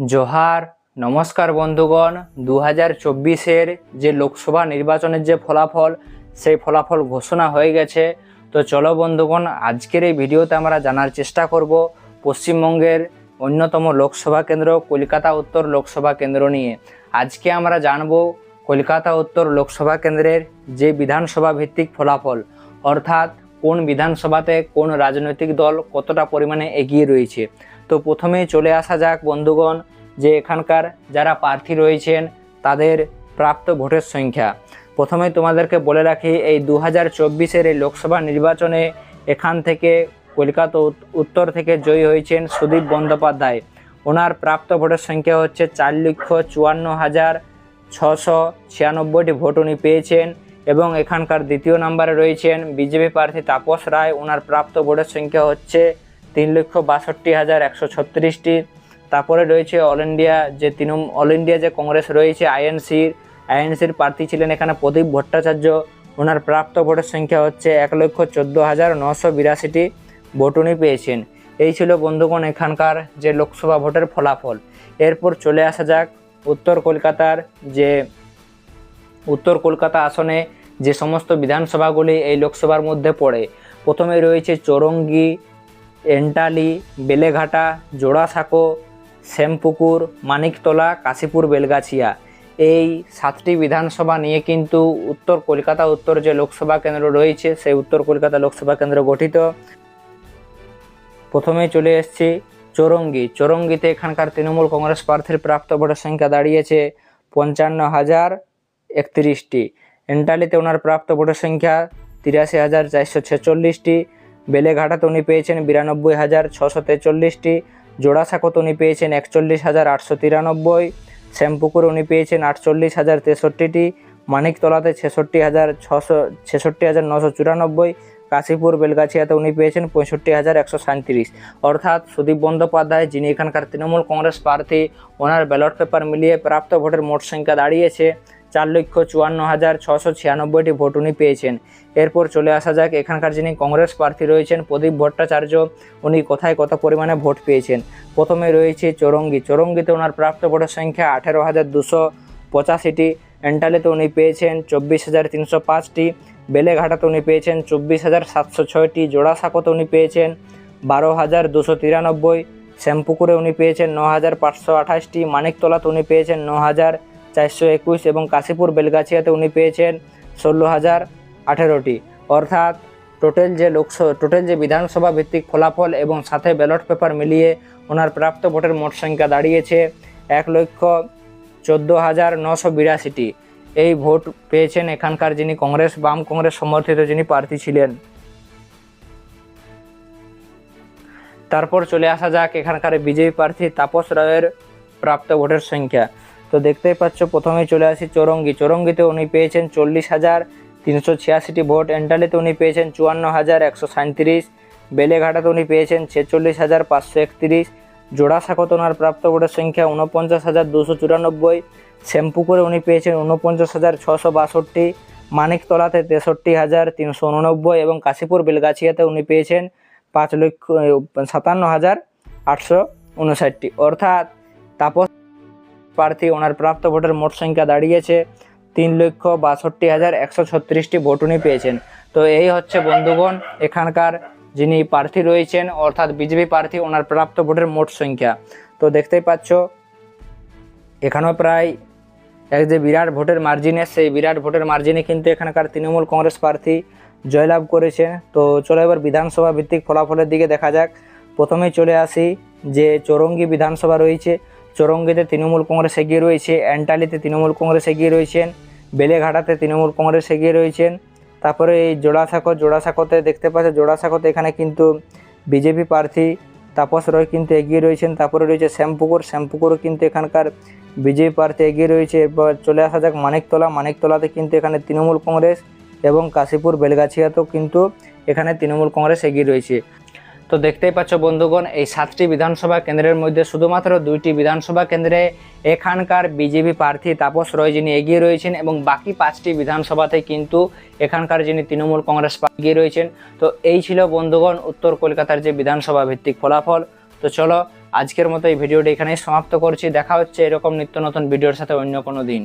জোহার, নমস্কার বন্ধুগণ। দু হাজার চব্বিশের যে লোকসভা নির্বাচনের যে ফলাফল, সেই ফলাফল ঘোষণা হয়ে গেছে। তো চলো বন্ধুগণ, আজকের এই ভিডিওতে আমরা জানার চেষ্টা করব পশ্চিমবঙ্গের অন্যতম লোকসভা কেন্দ্র, কলকাতা উত্তর লোকসভা কেন্দ্র নিয়ে। আজকে আমরা জানব কলকাতা উত্তর লোকসভা কেন্দ্রের যে বিধানসভা ভিত্তিক ফলাফল, অর্থাৎ কোন বিধানসভাতে কোন রাজনৈতিক দল কতটা পরিমাণে এগিয়ে রয়েছে। তো প্রথমেই চলে আসা যাক বন্ধুগণ, যে এখানকার যারা প্রার্থী রয়েছেন, তাদের প্রাপ্ত ভোটের সংখ্যা। প্রথমে তোমাদেরকে বলে রাখি, এই দু হাজার চব্বিশের এই লোকসভা নির্বাচনে এখান থেকে কলকাতা উত্তর থেকে জয়ী হয়েছেন সুদীপ বন্দ্যোপাধ্যায়। ওনার প্রাপ্ত ভোটের সংখ্যা হচ্ছে চার লক্ষ চুয়ান্ন হাজার ছশো ছিয়ানব্বইটি ভোট উনি পেয়েছেন। এবং এখানকার দ্বিতীয় নম্বরে রয়েছেন বিজেপি প্রার্থী তাপস রায়। ওনার প্রাপ্ত ভোটের সংখ্যা হচ্ছে তিন লক্ষ বাষট্টি হাজার একশো ছত্রিশটি। তারপরে রয়েছে অল ইন্ডিয়া যে তৃণমূল অল ইন্ডিয়া যে কংগ্রেস রয়েছে, আইএনসির। আইএনসির প্রার্থী ছিলেন এখানে প্রদীপ ভট্টাচার্য। ওনার প্রাপ্ত ভোটের সংখ্যা হচ্ছে এক লক্ষ চোদ্দ হাজার নশো বিরাশিটি ভোট উনি পেয়েছেন। এই ছিল বন্ধুগণ এখানকার যে লোকসভা ভোটের ফলাফল। এরপর চলে আসা যাক উত্তর কলকাতার যে উত্তর কলকাতা আসনে যে সমস্ত বিধানসভাগুলি এই লোকসভার মধ্যে পড়ে, প্রথমে রয়েছে চৌরঙ্গি, এন্টালি, বেলেঘাটা, জোড়াসাঁকো, শ্যামপুকুর, মানিকতলা, কাশীপুর, বেলগাছিয়া। এই সাতটি বিধানসভা নিয়ে কিন্তু উত্তর কলকাতা, উত্তর যে লোকসভা কেন্দ্র রয়েছে, সেই উত্তর কলকাতা লোকসভা কেন্দ্র গঠিত। প্রথমে চলে এসছি চৌরঙ্গি। চৌরঙ্গিতে এখানকার তৃণমূল কংগ্রেস প্রার্থীর প্রাপ্ত ভোটের সংখ্যা দাঁড়িয়েছে পঞ্চান্ন হাজার একত্রিশটি। এন্টালিতে ওনার প্রাপ্ত ভোটের সংখ্যা তিরাশি হাজার চারশো ছেচল্লিশটি, বেলেঘাটাতে উনি পেয়েছেন বিরানব্বই হাজার ছশো তেচল্লিশটি, জোড়াসাঁকোতে উনি পেয়েছেন একচল্লিশ হাজার আটশো তিরানব্বই, শ্যামপুকুরে উনি পেয়েছেন আটচল্লিশ হাজার তেষট্টিটি, মানিকতলাতে ছেষট্টি হাজার ছশো, ছেষট্টি হাজার নশো চুরানব্বই, কাশীপুর বেলগাছিয়াতে উনি পেয়েছেন পঁয়ষট্টি হাজার একশো সাঁত্রিশ। অর্থাৎ সুদীপ বন্দ্যোপাধ্যায়, যিনি এখানকার তৃণমূল কংগ্রেস প্রার্থী, ওনার ব্যালট পেপার মিলিয়ে প্রাপ্ত ভোটের মোট সংখ্যা দাঁড়িয়েছে চার লক্ষ চুয়ান্ন হাজার ছশো ছিয়ানব্বইটি ভোট উনি পেয়েছেন। এরপর চলে আসা যাক, এখানকার যিনি কংগ্রেস প্রার্থী রয়েছেন, প্রদীপ ভট্টাচার্য, উনি কোথায় কত পরিমাণে ভোট পেয়েছেন? প্রথমে রয়েছে চৌরঙ্গি। চৌরঙ্গিতে ওনার প্রাপ্ত ভোটের সংখ্যা আঠেরো হাজার দুশো পঁচাশিটি। এন্টালিতে উনি পেয়েছেন চব্বিশ হাজার তিনশো পাঁচটি। বেলেঘাটাতে উনি পেয়েছেন চব্বিশ হাজার সাতশো ছয়টি। জোড়াসাঁকোতে উনি পেয়েছেন বারো হাজার দুশো তিরানব্বই। শ্যামপুকুরে উনি পেয়েছেন ন হাজার পাঁচশো আঠাশটি। মানিকতলাতে উনি পেয়েছেন ন হাজার চারশো একুশ এবং কাশীপুর বেলগাছিয়াতে উনি পেয়েছেন ষোলো হাজার আঠেরোটি। অর্থাৎ টোটাল যে লোকসভা টোটাল যে বিধানসভা ভিত্তিক ফলাফল এবং সাথে ব্যালট পেপার মিলিয়ে ওনার প্রাপ্ত ভোটের মোট সংখ্যা দাঁড়িয়েছে এক লক্ষ চোদ্দ হাজার নশো বিরাশিটি। এই ভোট পেয়েছেন এখানকার যিনি কংগ্রেস, বাম কংগ্রেস সমর্থিত যিনি প্রার্থী ছিলেন। তারপর চলে আসা যাক এখানকার বিজেপি প্রার্থী তাপস রায়ের প্রাপ্ত ভোটের সংখ্যা। তো দেখতেই পাচ্ছ, প্রথমেই চলে আসি চৌরঙ্গি। চৌরঙ্গিতে উনি পেয়েছেন চল্লিশ হাজার তিনশো ছিয়াশিটি ভোট। এন্টালিতে উনি পেয়েছেন চুয়ান্ন হাজার একশো সাঁত্রিশ বেলেঘাটাতে উনি পেয়েছেন ছেচল্লিশ হাজার পাঁচশো একত্রিশ। জোড়াসাঁকোতে ওনার প্রাপ্ত ভোটের সংখ্যা উনপঞ্চাশ হাজার দুশো চুরানব্বই। শ্যাম্পুকুরে উনি পেয়েছেন উনপঞ্চাশ হাজার ছশো বাষট্টি। মানিকতলাতে তেষট্টি হাজার তিনশো উননব্বই এবং কাশীপুর বেলগাছিয়াতে উনি পেয়েছেন পাঁচ লক্ষ সাতান্ন হাজার আটশো উনষাটটি। অর্থাৎ তাপস প্রার্থী ওনার প্রাপ্ত ভোটের মোট সংখ্যা দাঁড়িয়েছে তিন লক্ষ বাষট্টি হাজার একশো ছত্রিশটি ভোট উনি পেয়েছেন। তো এই হচ্ছে বন্ধুগণ, এখানকার যিনি প্রার্থী রয়েছেন, অর্থাৎ বিজেপি প্রার্থী, ওনার প্রাপ্ত ভোটের মোট সংখ্যা। তো দেখতেই পাচ্ছ, এখানেও প্রায় এক যে বিরাট ভোটের মার্জিনে সেই বিরাট ভোটের মার্জিনে কিন্তু এখানকার তৃণমূল কংগ্রেস প্রার্থী জয়লাভ করেছে। তো চলো এবার বিধানসভা ভিত্তিক ফলাফলের দিকে দেখা যাক। প্রথমেই চলে আসি যে চৌরঙ্গি বিধানসভা রয়েছে। চৌরঙ্গিতে তৃণমূল কংগ্রেস এগিয়ে রয়েছে অ্যান্টালিতে তৃণমূল কংগ্রেস এগিয়ে রয়েছেন, বেলেঘাটাতে তৃণমূল কংগ্রেস এগিয়ে রয়েছেন। তারপরে এই জোড়াসাঁকো, জোড়াসাঁকোতে দেখতে পাচ্ছ জোড়াসাঁকোতে এখানে কিন্তু বিজেপি প্রার্থী তাপস রয় কিন্তু এগিয়ে রয়েছেন। তারপরে রয়েছে শ্যামপুকুর, শ্যামপুকুরও কিন্তু এখানকার বিজেপি প্রার্থী এগিয়ে রয়েছে। এরপর চলে আসা যাক মানিকতলা, মানিকতলাতে কিন্তু এখানে তৃণমূল কংগ্রেস এবং কাশীপুর, বেলগাছিয়াতেও কিন্তু এখানে তৃণমূল কংগ্রেস এগিয়ে রয়েছে। তো দেখতেই পাচ্ছ বন্ধুগণ, এই সাতটি বিধানসভা কেন্দ্রের মধ্যে শুধুমাত্র দুইটি বিধানসভা কেন্দ্রে এখানকার বিজেপি প্রার্থী তাপস রয় যিনি এগিয়ে রয়েছেন এবং বাকি পাঁচটি বিধানসভাতে কিন্তু এখানকার যিনি তৃণমূল কংগ্রেস এগিয়ে রয়েছেন। তো এই ছিল বন্ধুগণ উত্তর কলকাতার যে বিধানসভা ভিত্তিক ফলাফল। তো চলো, আজকের মতো এই ভিডিওটি এখানেই সমাপ্ত করছি। দেখা হচ্ছে এরকম নিত্য নতুন ভিডিওর সাথে অন্য কোনো দিন।